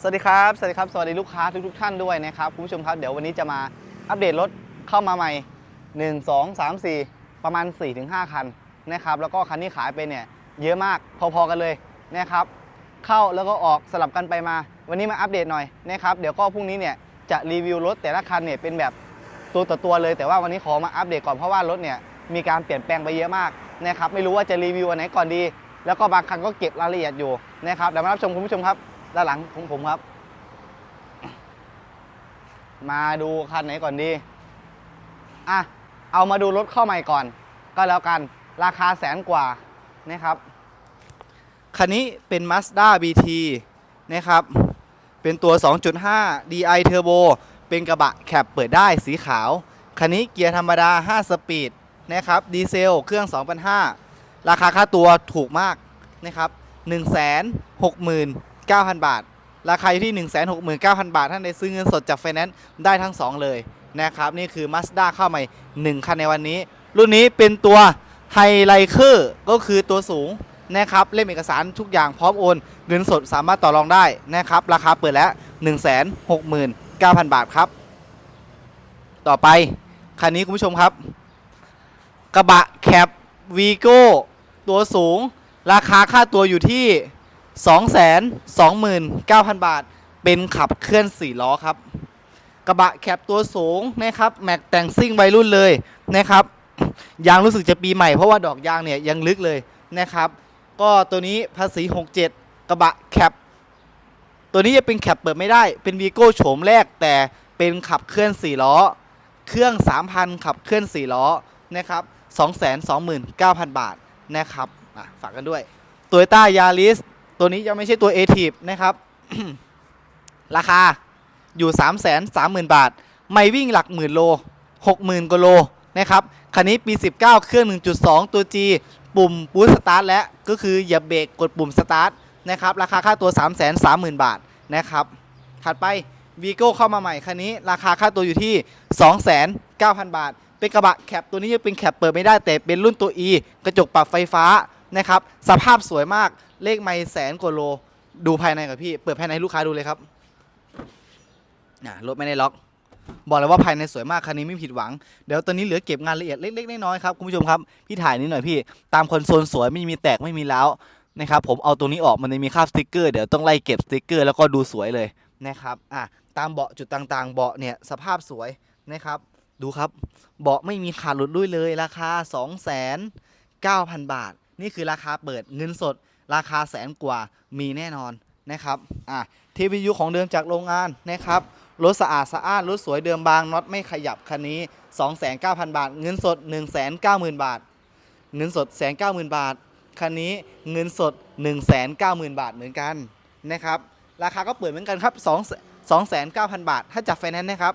สวัสดีครับ สวัสดีครับ สวัสดีลูกค้าทุกทท่านด้วยนะครับ คุณผู้ชมครับ เดี๋ยววันนี้จะมาอัปเดตรถเข้ามาใหม่ 1 2 3 4 ประมาณ 4-5 คันนะครับ แล้วก็คันที่ขายไปเนี่ยเยอะมากพอๆกันเลยนะครับ เข้าแล้วก็ออกสลับกันไปมา วันนี้มาอัปเดตหน่อยนะครับ เดี๋ยวก็พรุ่งนี้เนี่ยจะรีวิวรถแต่ละคันเนี่ยเป็นแบบตัวต่อตัวเลย แต่ว่าวันนี้ขอมาอัปเดตก่อนเพราะว่ารถเนี่ยมีการเปลี่ยนแปลงไปเยอะมากนะครับ ไม่รู้ว่าจะรีวิวอันไหนก่อนดี แล้วก็บางคันก็เก็บรายละเอียดอยู่นะครับ เดี๋ยวมารับชมคุณผู้ชมครับ ด้านหลังของผมครับ มาดูคันไหนก่อนดี อะ เอามาดูรถเข้าใหม่ก่อน ก็แล้วกันราคาแสนกว่านะครับ คันนี้เป็น Mazda BT นะครับ เป็นตัว 2.5 DI Turbo เป็นกระบะแคปเปิดได้สีขาว คันนี้เกียร์ธรรมดา 5 สปีดนะครับ ดีเซล เครื่อง 2,500 ราคาค่าตัวถูกมากนะครับ 9,000 บาท ราคาอยู่ที่ 169,000 บาท ท่านใดซื้อเงินสดจากไฟแนนซ์ได้ทั้ง 2 เลยนะครับ นี่คือ Mazda เข้าใหม่ 1 คันในวันนี้ รุ่นนี้เป็นตัวไฮไลเคอร์ก็คือตัวสูงนะครับเล่มเอกสารทุกอย่างพร้อมโอน เงินสดสามารถต่อรองได้นะครับ ราคาเปิดแล้ว 169,000 บาทครับ ต่อไป คันนี้คุณผู้ชมครับ กระบะแคปวีโก้ตัวสูง ราคาค่าตัวอยู่ที่ 229,000 บาท เป็นขับเคลื่อน 4 ล้อครับ กระบะแคปตัวสูงนะครับ แม็กแต่งซิ่งวัยรุ่นเลยนะครับ ยางรู้สึกจะปีใหม่เพราะว่าดอกยางเนี่ยยังลึกเลยนะครับ ก็ตัวนี้ภาษี 67 กระบะแคป ตัวนี้จะเป็นแคปเปิดไม่ได้ เป็นวีโก้โฉมแรกแต่เป็นขับเคลื่อน 4 ล้อ เครื่อง 3,000 ขับเคลื่อน 4 ล้อนะครับ 229,000 บาทนะครับอะฝากกันด้วยตัวต้ายาริส ตัวนี้ยังไม่ใช่ตัว a t i v นะครับ ราคาอยู่ 3 3 0 0 0 0 บาท ไม่วิ่งหลักหมื่นโล 60,000กว่าโลนะครับ คันนี้ปี 19 เครื่อง 1.2 ตัว G ปุ่มบูสต์สตาร์ทและก็คืออย่าเบรกกดปุ่มสตาร์ทนะครับ ราคาค่าตัว 3 3 0 0 0 0 บาทนะครับ ถัดไปวีโก้เข้ามาใหม่คันนี้ ราคาค่าตัวอยู่ที่ 29,000 บาท เป็นกระบะแคปตัวนี้ยังเป็นแคปเปิดไม่ได้แต่เป็นรุ่นตัว E กระจกปรับไฟฟ้า นะครับสภาพสวยมากเลขไม่แสนกว่าโล ดูภายในกับพี่ เปิดภายในให้ลูกค้าดูเลยครับอะรถไม่ได้ล็อก บอกเลยว่าภายในสวยมากคันนี้ไม่ผิดหวัง เดี๋ยวตอนนี้เหลือเก็บงานละเอียดเล็กๆน้อยๆครับคุณผู้ชมครับพี่ถ่ายนิดหน่อยพี่ ตามคอนโซลสวยไม่มีแตกไม่มีล้าวนะครับผมเอาตัวนี้ออกมันจะมีคราบสติกเกอร์เดี๋ยวต้องไล่เก็บสติกเกอร์แล้วก็ดูสวยเลยนะครับอะตามเบาะจุดต่างๆ เบาะเนี่ยสภาพสวยนะครับ ดูครับ เบาะไม่มีขาดหลุดด้วยเลยราคา 2 9 0 0 0 บาท นี่คือราคาเปิดเงินสด ราคาแสนกว่ามีแน่นอนนะครับอะทีวียูของเดิมจากโรงงานนะครับรถสะอาดสะอ้านรถสวยเดิมบางน็อตไม่ขยับคันนี้ 29,000 บาท เงินสด 190,000 บาท เงินสด 190,000 บาท คันนี้เงินสด 190,000 บาทเหมือนกันนะครับราคาก็เปิดเหมือนกันครับ2 29,000 บาท ถ้าจับไฟแนนซ์นะครับ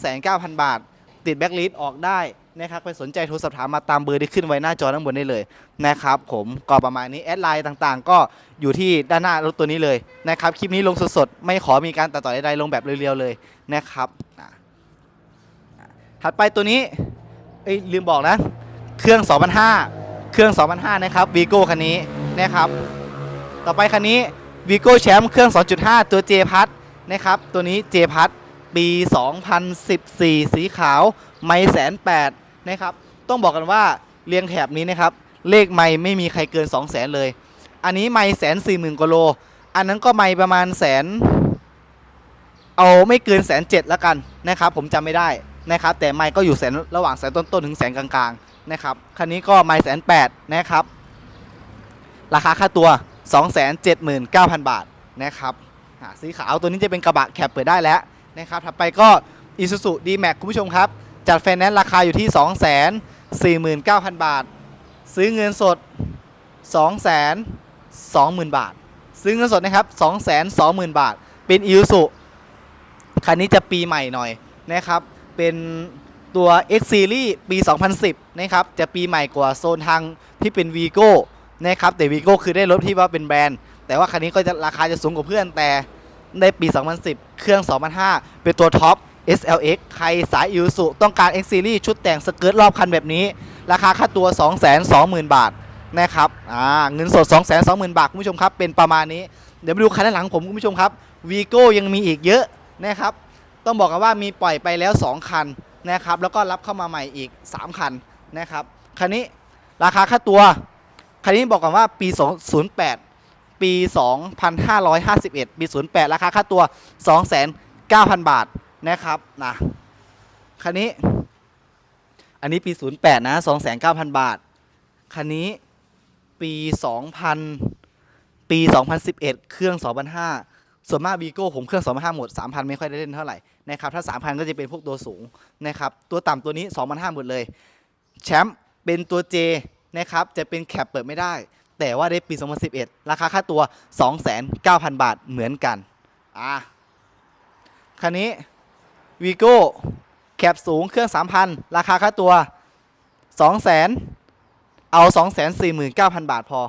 29,000 บาท ติดแบ็กลิสออกได้ นะครับไปสนใจโทรสอบถามมาตามเบอร์ที่ขึ้นไว้หน้าจอด้านบนได้เลยนะครับผมก็ประมาณนี้แอดไลน์ต่างๆ ก็อยู่ที่ด้านหน้ารถตัวนี้เลยนะครับคลิปนี้ลงสดๆ ไม่ขอมีการตัดต่อใดๆลงแบบเรียวๆเลยนะครับถัดไปตัวนี้เอ้ยลืมบอกนะ เครื่อง 2005 เครื่อง 2005 นะครับวีโก้คันนี้นะครับ ต่อไปคันนี้วีโก้แชมป์เครื่อง 2.5 ตัว J พัทนะครับ ตัวนี้ J พัท ปี 2014 สีขาวไม่แสนแปดนะครับ ต้องบอกกันว่าเรียงแถบนี้นะครับ เลขไม่ไม่มีใครเกิน 2 0 0แสนเลย อันนี้ไม่แสนสี่หมื่นกว่าโล อันนั้นก็ไม่ประมาณแสน เอาไม่เกินแสนเจ็ดแล้วกันนะครับ ผมจำไม่ได้นะครับ แต่ไม่ก็อยู่แสนระหว่างแสนต้นๆถึงแสนกลางๆนะครับ คันนี้ก็ไม่แสนแปดนะครับ ราคาค่าตัว 279,000 บาทนะครับสีขาวตัวนี้จะเป็นกระบะแคปเปิดได้แล้ว นะครับถัดไปก็ Isuzu D-Max คุณผู้ชมครับ จัดไฟแนนซ์ราคาอยู่ที่ 249,000 บาท ซื้อเงินสด 220,000 บาท ซื้อเงินสดนะครับ 220,000 บาท เป็น Isuzu คันนี้จะปีใหม่หน่อยนะครับ เป็นตัว X Series ปี 2010 นะครับ จะปีใหม่กว่าโซนทางที่เป็น Vigo นะครับ แต่ Vigo คือได้รถที่ว่าเป็นแบรนด์ แต่ว่าคันนี้ก็จะราคาจะสูงกว่าเพื่อนแต่ ได้ปี 2010 เครื่อง 2005 เป็นตัวท็อป SLX ใครสาย i ิ s u ต้องการ X Series ชุดแต่งสเกิร์ตรอบคันแบบนี้ ราคาค่าตัว 220,000 บาทนะครับอ่าเงินสด 220,000 บาท คุณผู้ชมครับ เป็นประมาณนี้ เดี๋ยวมาดูคันด้านหลังผมคุณผู้ชมครับวีโก้ยังมีอีกเยอะนะครับ ต้องบอกกันว่ามีปล่อยไปแล้ว 2 คันนะครับ แล้วก็รับเข้ามาใหม่อีก 3 คันนะครับ คันนี้ราคาค่าตัว คันนี้บอกกันว่าปี 2008 ปี 2551 ปี 08 ราคาค่าตัว 2,900 บาทนะครับนะคันนี้ อันนี้ปี 08 นะ 2,900 บาท คันนี้ปี 2000 ปี 2011 เครื่อง 2500 ส่วนมากวีโก้ผมเครื่อง 2500 หมด 3,000 ไม่ค่อยได้เล่นเท่าไหร่นะครับถ้า 3,000 ก็จะเป็นพวกตัวสูงนะครับตัวต่ำตัวนี้ 2,500 หมดเลย แชมป์เป็นตัว J นะครับจะเป็นแคปเปิดไม่ได้ แต่ว่าได้ปี 2011 ราคาค่าตัว 29,000 บาทเหมือนกัน อะ คันนี้วีโก้แคปสูงเครื่อง 3,000 ราคาค่าตัว200,000เอา 249,000 บาทพอ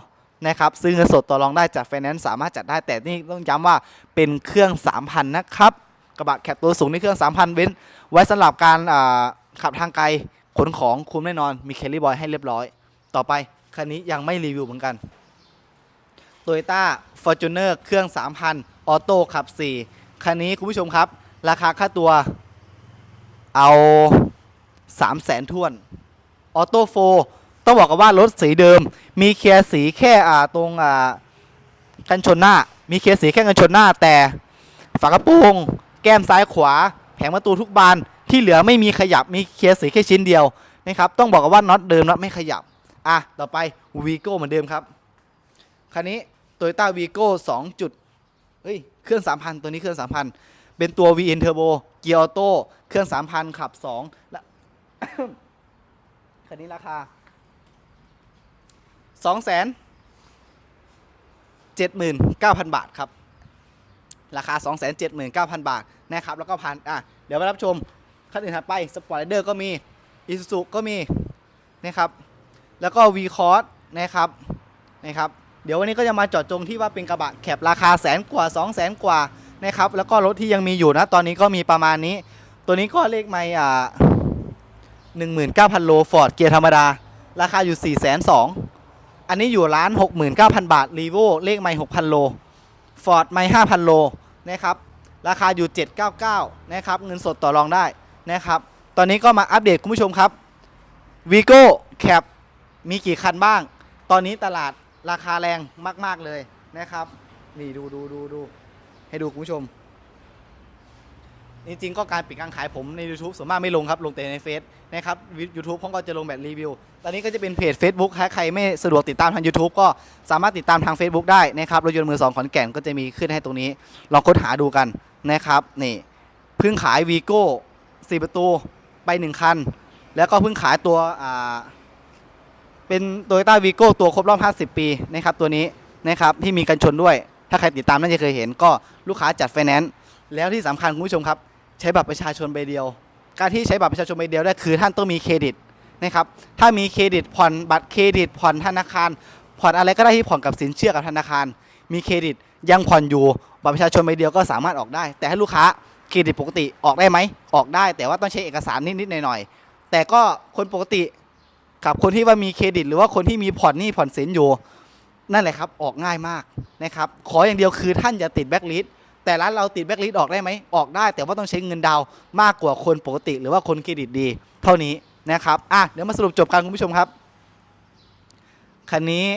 นะครับซื้อเงินสดต่อรองได้จากไฟแนนซ์สามารถจัดได้แต่นี่ต้องย้ำว่าเป็นเครื่อง 3,000 นะครับ กระบะแคปตัวสูงในเครื่อง 3,000 เว้น ไว้สำหรับการขับทางไกลขนของคุ้มแน่นอนมีเคลลี่บอยให้เรียบร้อย ต่อไป คันนี้ยังไม่รีวิวเหมือนกัน Toyota Fortuner เครื่อง 3,000 ออโต้ขับ 4 คันนี้คุณผู้ชมครับ ราคาค่าตัวเอา 3 0 0แสนท่วน ออโต้โฟต้องบอกกันว่ารถสีเดิม มีเคลียร์สีแค่อ่าตรงอ่ากันชนหน้า มีเคลียร์สีแค่กันชนหน้า แต่ฝากระโปรงแก้มซ้ายขวา แผงประตูทุกบานที่เหลือไม่มีขยับมีเคลียร์สีแค่ชิ้นเดียวนะครับต้องบอกกันว่าน็อตเดิมน็อตไม่ขยับ อะ ต่อไปวีโก้เหมือนเดิมครับคันนี้ Toyota Vigo 2จุดเฮ้ย เครื่อง3,000ตัวนี้เครื่อง3,000เป็นตัว VN Turbo เกียร์ออโต้เครื่อง3,000ขับ2และคันนี้ราคา2 7 9 0 0 0บาทครับ ราคา2 7 9 0 0 0บาทนะครับ แล้วก็ผ่านอะ เดี๋ยวมารับชมคันอื่นถัดไปสปอร์ตไรเดอร์ก็มีอิซูซุก็มีนะครับ แล้วก็ V c o s นะครับนะครับ เดี๋ยววันนี้ก็จะมาเจาะจงที่ว่าเป็นกระบะแคปราคาแสนกว่า 2 0 0แสนกว่านะครับแล้วก็รถที่ยังมีอยู่นะตอนนี้ก็มีประมาณนี้ ตัวนี้ก็เลขไม่อ่า19,000โลฟอร์ดเกียร์ธรรมดา ราคาอยู่4 2 0 0 0อันนี้อยู่ร้าน69,000บาทรีโวเลขไม่6,000โลฟอร์ดไม่5,000โลนะครับราคาอยู่ 799 นะครับ เงินสดต่อรองได้นะครับ ตอนนี้ก็มาอัปเดตคุณผู้ชมครับวีโก้แคป มีกี่คันบ้าง ตอนนี้ตลาดราคาแรงมาก ๆเลยนะครับ นี่ดูดูดูดูให้ดูคุณผู้ชม จริงๆ ก็การปิดการขายผมใน YouTube ส่วนมากไม่ลงครับ ลงแต่ในเฟซนะครับยูทูบผมก็จะลงแบบรีวิว ตอนนี้ก็จะเป็นเพจ Facebook ถ้าใครไม่สะดวกติดตามทาง YouTube ก็สามารถติดตามทาง Facebook ได้นะครับรถยนต์มือสองขอนแก่นก็จะมีขึ้นให้ตรงนี้ ลองค้นหาดูกันนะครับนี่เพิ่งขายวีโก้สี่ประตูไปหนึ่งคัน แล้วก็เพิ่งขายตัวอ่า เป็นโตโยต้าวีโก้ตัวครบรอบ 50 ปีนะครับตัวนี้นะครับที่มีกันชนด้วย ถ้าใครติดตามน่าจะเคยเห็นก็ลูกค้าจัดไฟแนนซ์แล้วที่สำคัญคุณผู้ชมครับ ใช้บัตรประชาชนใบเดียว การที่ใช้บัตรประชาชนใบเดียวได้คือท่านต้องมีเครดิตนะครับถ้ามีเครดิตผ่อนบัตรเครดิตผ่อนธนาคาร ผ่อนอะไรก็ได้ที่ผ่อนกับสินเชื่อกับธนาคาร มีเครดิตยังผ่อนอยู่บัตรประชาชนใบเดียวก็สามารถออกได้ แต่ให้ลูกค้าเครดิตปกติออกได้ไหมออกได้ แต่ว่าต้องใช้เอกสารนิดๆหน่อยๆแต่ก็คนปกติ กับคนที่ว่ามีเครดิต หรือว่าคนที่มีผ่อนหนี้ผ่อนสินอยู่ นั่นแหละครับออกง่ายมากนะครับขออย่างเดียวคือท่านอย่าติดแบ็กลิสต์แต่ร้านเราติดแบ็กลิสต์ออกได้ไหมออกได้ แต่ว่าต้องใช้เงินดาวมากกว่าคนปกติ หรือว่าคนเครดิตดี เท่านี้นะครับอะเดี๋ยวมาสรุปจบกันคุณผู้ชมครับคันนี้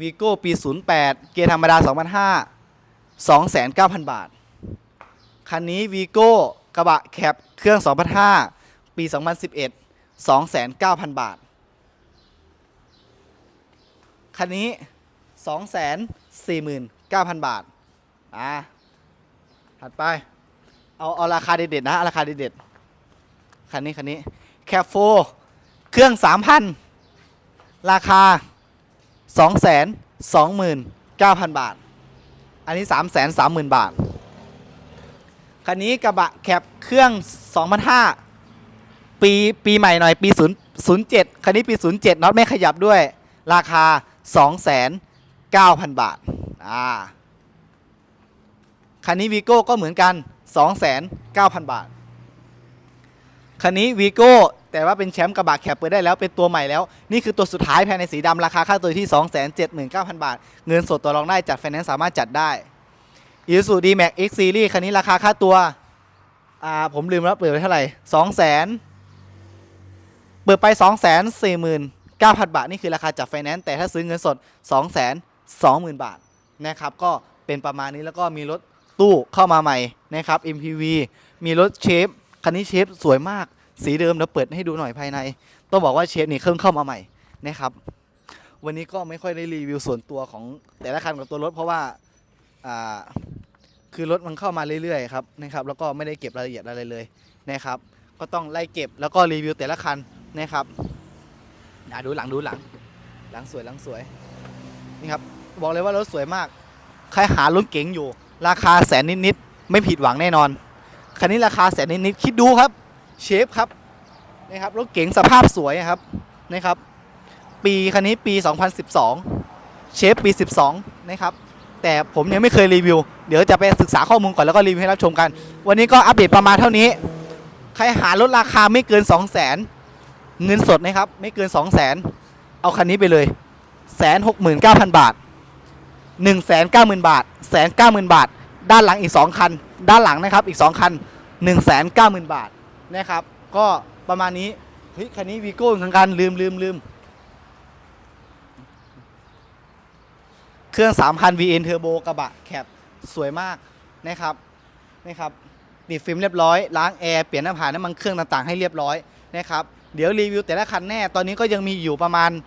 วีโก้ปี 08 เกียร์ธรรมดา 2005 29,000บาท คันนี้วีโก้กระบะแคปเครื่อง 2005 ปี 2011 29,000บาท คันนี้ 249,000 บาท อ่า ถัดไป เอาเอาราคาเด็ดๆนะาราคาเด็ดๆ คันนี้ คันนี้ แคปโฟ เครื่อง 3,000 ราคา 229,000 บาท อันนี้ 330,000 บาท คันนี้กระบะแคปเครื่อง2005ปี ปีใหม่หน่อย ปี 0 07 คันนี้ปี 07น็อตไม่ขยับด้วย ราคา 2 9 0 0 0 บาท อ่า คันนี้วีโก้ก็เหมือนกัน 2 9 0 0 0 0 บาท คันนี้วีโก้แต่ว่าเป็นแชมป์กระบะแคปเปิดได้แล้วเป็นตัวใหม่แล้ว นี่คือตัวสุดท้ายภายในสีดำราคาค่าตัวที่ 279,000 บาท เงินสดตัวรองได้จัดไฟแนนซ์สามารถจัดได้อีซูดีแม็ก X Series คันนี้ราคาค่าตัว อ่า ผมลืมแล้วเปิดไปเท่าไหร่สองแสนเปิดไปสองแสน สี่หมื่นเก้าพันบาท นี่คือราคาจากไฟแนนซ์แต่ถ้าซื้อเงินสดสองแสนสองหมื่นบาทนะครับก็เป็นประมาณนี้แล้วก็มีรถตู้เข้ามาใหม่นะครับ MPV มีรถเชฟคันนี้เชฟสวยมากสีเดิมเดี๋ยวเปิดให้ดูหน่อยภายใน ต้องบอกว่าเชฟนี่เครื่องเข้ามาใหม่นะครับวันนี้ก็ไม่ค่อยได้รีวิวส่วนตัวของแต่ละคันกับตัวรถเพราะว่าอ่าคือรถมันเข้ามาเรื่อยๆครับนะครับแล้วก็ไม่ได้เก็บรายละเอียดอะไรเลยนะครับ ก็ต้องไล่เก็บแล้วก็รีวิวแต่ละคันนะครับ อะดูหลังดูหลัง หลังสวยหลังสวย นี่ครับ บอกเลยว่ารถสวยมาก ใครหารถเก๋งอยู่ ราคาแสนนิดๆไม่ผิดหวังแน่นอน คันนี้ราคาแสนนิดๆคิดดูครับ เชฟครับนะครับรถเก๋งสภาพสวยครับนะครับ ปีคันนี้ปี 2012 เชฟปี 12 นะครับ แต่ผมยังไม่เคยรีวิว เดี๋ยวจะไปศึกษาข้อมูลก่อนแล้วก็รีวิวให้รับชมกัน วันนี้ก็อัปเดตประมาณเท่านี้ ใครหารถราคาไม่เกิน 2 0 0 0 0 0 เงินสดนะครับ ไม่เกิน 2 0 0 0 0 0เอาคันนี้ไปเลยแสนหกหมื่นเก้าพันบาท1นึ่งแสนเก้าหมื่นบาทแสนเก้าหมื่นบาท ด้านหลังอีก2คัน ด้านหลังนะครับอีก2คัน1นึ่งแสนเก้าหมื่นบาทนะครับ ก็ประมาณนี้เฮ้ยคันนี้วีโก้ทางการลืมลืมลืมเครื่อง 3,000 VN Turbo กระบะแคปสวยมากนะครับนะครับติดฟิล์มเรียบร้อยล้างแอร์เปลี่ยนหน้าผาน้ำมันเครื่องต่างๆให้เรียบร้อยนะครับ เดี๋ยวรีวิวแต่ละคันแน่ ตอนนี้ก็ยังมีอยู่ประมาณ 1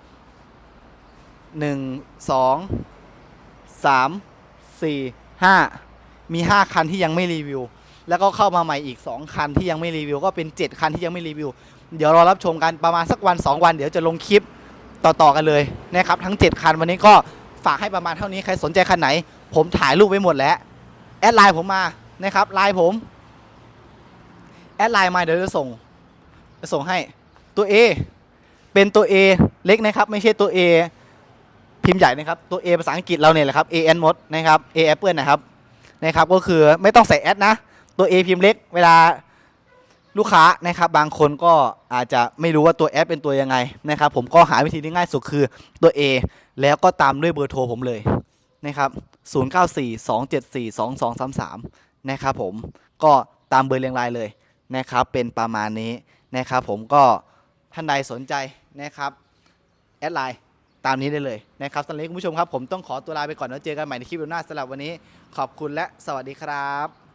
2 3 4 5 มี 5 คันที่ยังไม่รีวิว แล้วก็เข้ามาใหม่อีก 2 คันที่ยังไม่รีวิว ก็เป็น 7 คันที่ยังไม่รีวิว เดี๋ยวรอรับชมกันประมาณสักวัน 2 วัน เดี๋ยวจะลงคลิปต่อ ๆ กันเลยนะครับทั้ง 7 คันวันนี้ก็ฝากให้ประมาณเท่านี้ใครสนใจคันไหน ผมถ่ายรูปไว้หมดแล้วแอดไลน์ผมมานะครับไลน์ผมแอดไลน์มาเดี๋ยวจะส่งจะส่งให้ ตัว A เป็นตัว A เล็กนะครับ ไม่ใช่ตัว A พิมพ์ใหญ่นะครับตัว A ภาษาอังกฤษเราเนี่ยแหละครับ A N มดนะครับ A Apple นะครับนะครับ ก็คือไม่ต้องใส่แอดนะ ตัว A พิมพ์เล็ก เวลาลูกค้านะครับบางคนก็อาจจะไม่รู้ว่าตัวแอดเป็นตัวยังไงนะครับ ผมก็หาวิธีที่ง่ายสุดคือตัว A แล้วก็ตามด้วยเบอร์โทรผมเลยนะครับ0942742233นะครับผมก็ตามเบอร์เรียงรายเลยนะครับ เป็นประมาณนี้นะครับ ผมก็ ท่านใดสนใจนะครับแอดไลน์ตามนี้ได้เลยนะครับสำหรับวันนี้คุณผู้ชมครับ ผมต้องขอตัวลาไปก่อนแล้วเจอกันใหม่ในคลิปหน้าสำหรับวันนี้ ขอบคุณและสวัสดีครับ